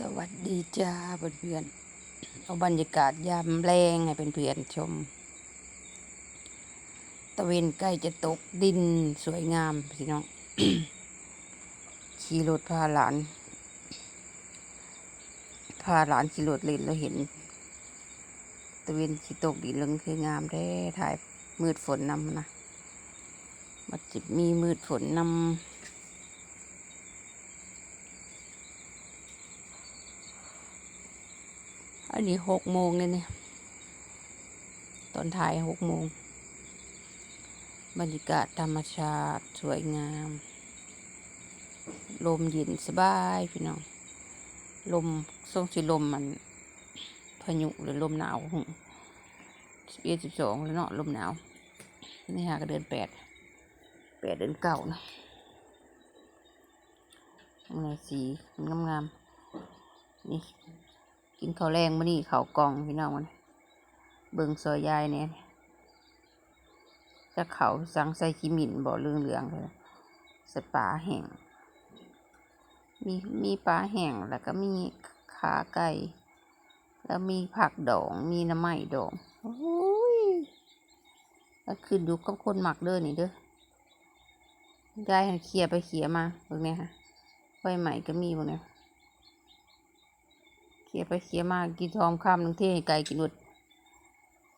สวัสดีจ้าเพื่อนๆเอาบรรยากาศยามแรงให้เพื่อนๆชม ตะเวนใกล้จะตกดินสวยงามพี่น้อง ขี่รถพาหลาน พาหลานขี่รถเล่นแล้วเห็น ตะเวนขี่ตกดินแล้วคืองามแท้ถ่ายมืดฝนนำนะมันจะมีมืดฝนนำ อันนี้หกโมงเลยเนี่ยตอนถ่ายหกโมง บรรยากาศธรรมชาติสวยงาม ลมเย็นสบายพี่น้อง ลมทรงสีลมมันพายุหรือลมหนาวสิบเอ็ดสิบสองแล้วเนาะลมหนาว นี่ฮะก็เดือนแปดแปดเดือนเก่านะอะไรสีงามงามๆนี่ กินข้าวแรงมานี่ข้าวกล่องพี่น้องมันเบิ่งซอยยายเนี่ยจะเขาสังใส่ขี้หมินบ่อเรื่องเหลืองเลยสปาแห้งมีมีปลาแห้งแล้วก็มีขาไก่แล้วมีผักดองมีน้ำไม้ดองโอ้ยแล้วขึ้นอยู่กับคนหมักเด้อนี่เด้อยายเคลียไปเคลียมาเบิ่งเนี่ยค่ะไฟใหม่ก็มีเบิ่เนี่ย ขี่ยไปเขี่ยมากินทอมข้ามหนึ่งเท่ให้ไก่กินหมด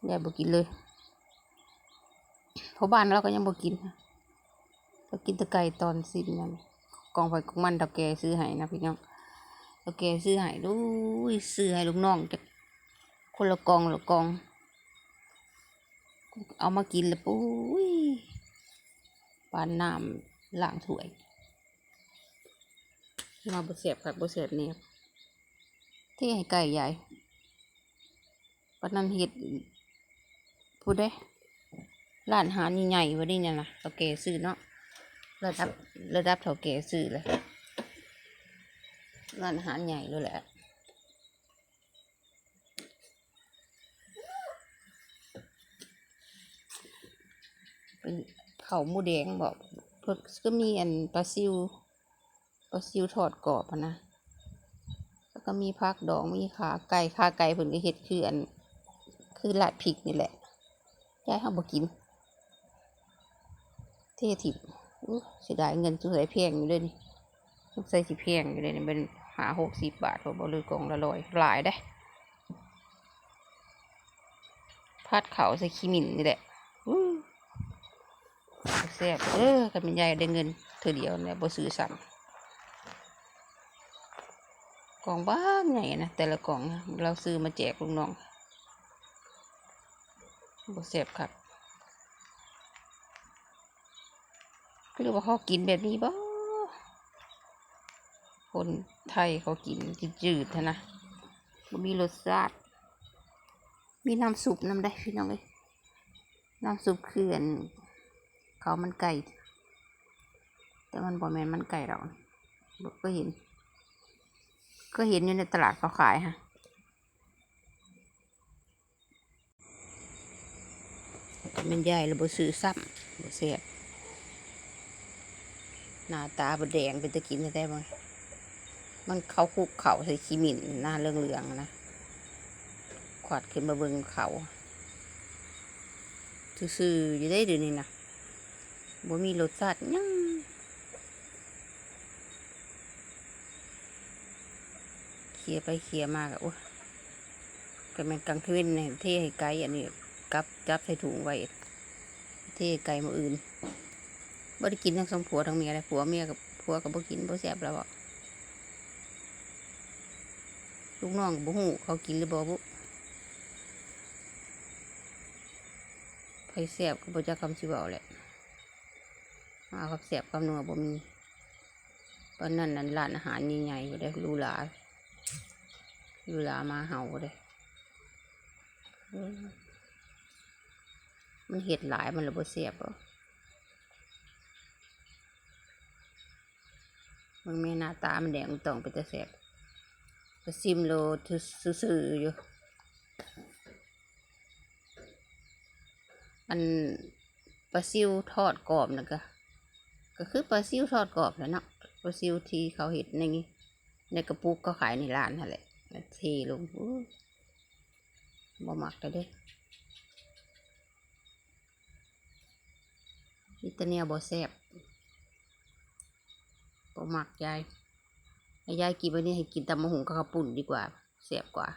ยายบอกกินเลยเพราะบ้านเราก็ยังบอกกินเรากินตะไก่ตอนสิ้นนั่นกองไฟของมันตะแกซื้อให้นะพี่น้องตะแกซื้อให้ดูซื้อให้ลูกน้องจะคนละกองละกอง เอามากินแล้วปุ้ยปานน้ำล้างถ้วยมาบดเสียบค่ะบดเสียบเนี่ย ที่ให้ไก่ใหญ่ปานนั้นเฮ็ดพูดได้ร้านอาหารใหญ่ๆวะนี่เนี่ยนะเท่าแก่ซื้อเนาะระดับระดับเท่าแก่ซื้อเลยร้านอาหารใหญ่เลยแหละเป็นเขาหมูแดงบอกเพิ่ก็มีอันปลาซิวปลาซิวทอดกรอบนะ ก็มีผักดองมีขาไก่ขาไก่เพิ่นก็เฮ็ดคืออัน คือลาดพริกนี่แหละยายเฮาบ่กิน เทถิบอู้เสียดายเงินสุดใส่แพงอยู่เลยนี่สุดใส่สิแพงอยู่เลยนี่เป็นหาหกสิบบาทบ่บ่เลยกล่องละร้อยหลายได้พัดเขาใส่ขี้หมิ่นนี่แหละแซ่บเออกันเป็นยายได้เงินเธอเดียวเนี่ยบ่ซื้อซ้ำ กล่องบ้านใหญ่นะแต่ละกล่องนะเราซื้อมาแจกลูกน้องบเสียบครับหรือว่าเขากินแบบนี้บ่คนไทยเขากินจืดๆหั้นนะมีรสชาติ มีน้ำซุปน้ำได้พี่น้องเลยน้ำซุปคืออันเขามันไก่ แต่มันบ่แมนมันไก่หรอกบ่ก็เห็น ก็เห็นอยู่ในตลาดเขาขายฮะมันใหญ่แล้วบ่ซื้อซ้ำบ่เสียบหน้าตาบ่แดงเป็นตะกินได้บ่มันเขาคุกเขาใส่ขี้หมิ่นหน้าเรื่องเหลืองๆนะขวัดขึ้นมาเบิ่งเขาซื่อๆอยู่ได้เดี๋ยวนี้นะบ่มีรสชาติยัง เขี่ยไปเขี่ยมากอะโอ้ยก็มันกลางคืนเนี่ยเทให้ไก่อันนี้กับจับใส่ถุงไว้เท่ไก่มาอื่นบ่ได้กินทั้งสองผัวทั้งเมียเลยผัวเมียกับผัวกับบ่กินบ่แซ่บแล้วบ่ลูกน้องบ่ฮู้เขากินหรือบ่บุไผแซ่บก็บ่จักคำสิเว้าแหละมากับแซ่บกับนัวบ่มีตอนนั้นนั่นร้านอาหารใหญ่ๆอยู่ได้รูหรา อยู่ลามาเห่าเลยมันเห็ดหลายมันระเบิดเสียบอะมันไม่หน้าตา มันแดงต้องไปแต่เสียบก็ซิมโลซื่อๆอยู่ อันปลาซิวทอดกรอบนะก็ก็คือปลาซิวทอดกรอบแหละเนาะปลาซิวที่เขาเห็ดในในกระปุกก็ขายในร้านนั่นแหละ แล้วเทลงอู้บ่มักแต่เด้อิตาเนียบ่แซ่บบ่มักยายให้ยายกินไปนี่ให้กินตำมะหุงกับข้าวปุ่นดีกว่าแซ่บกว่า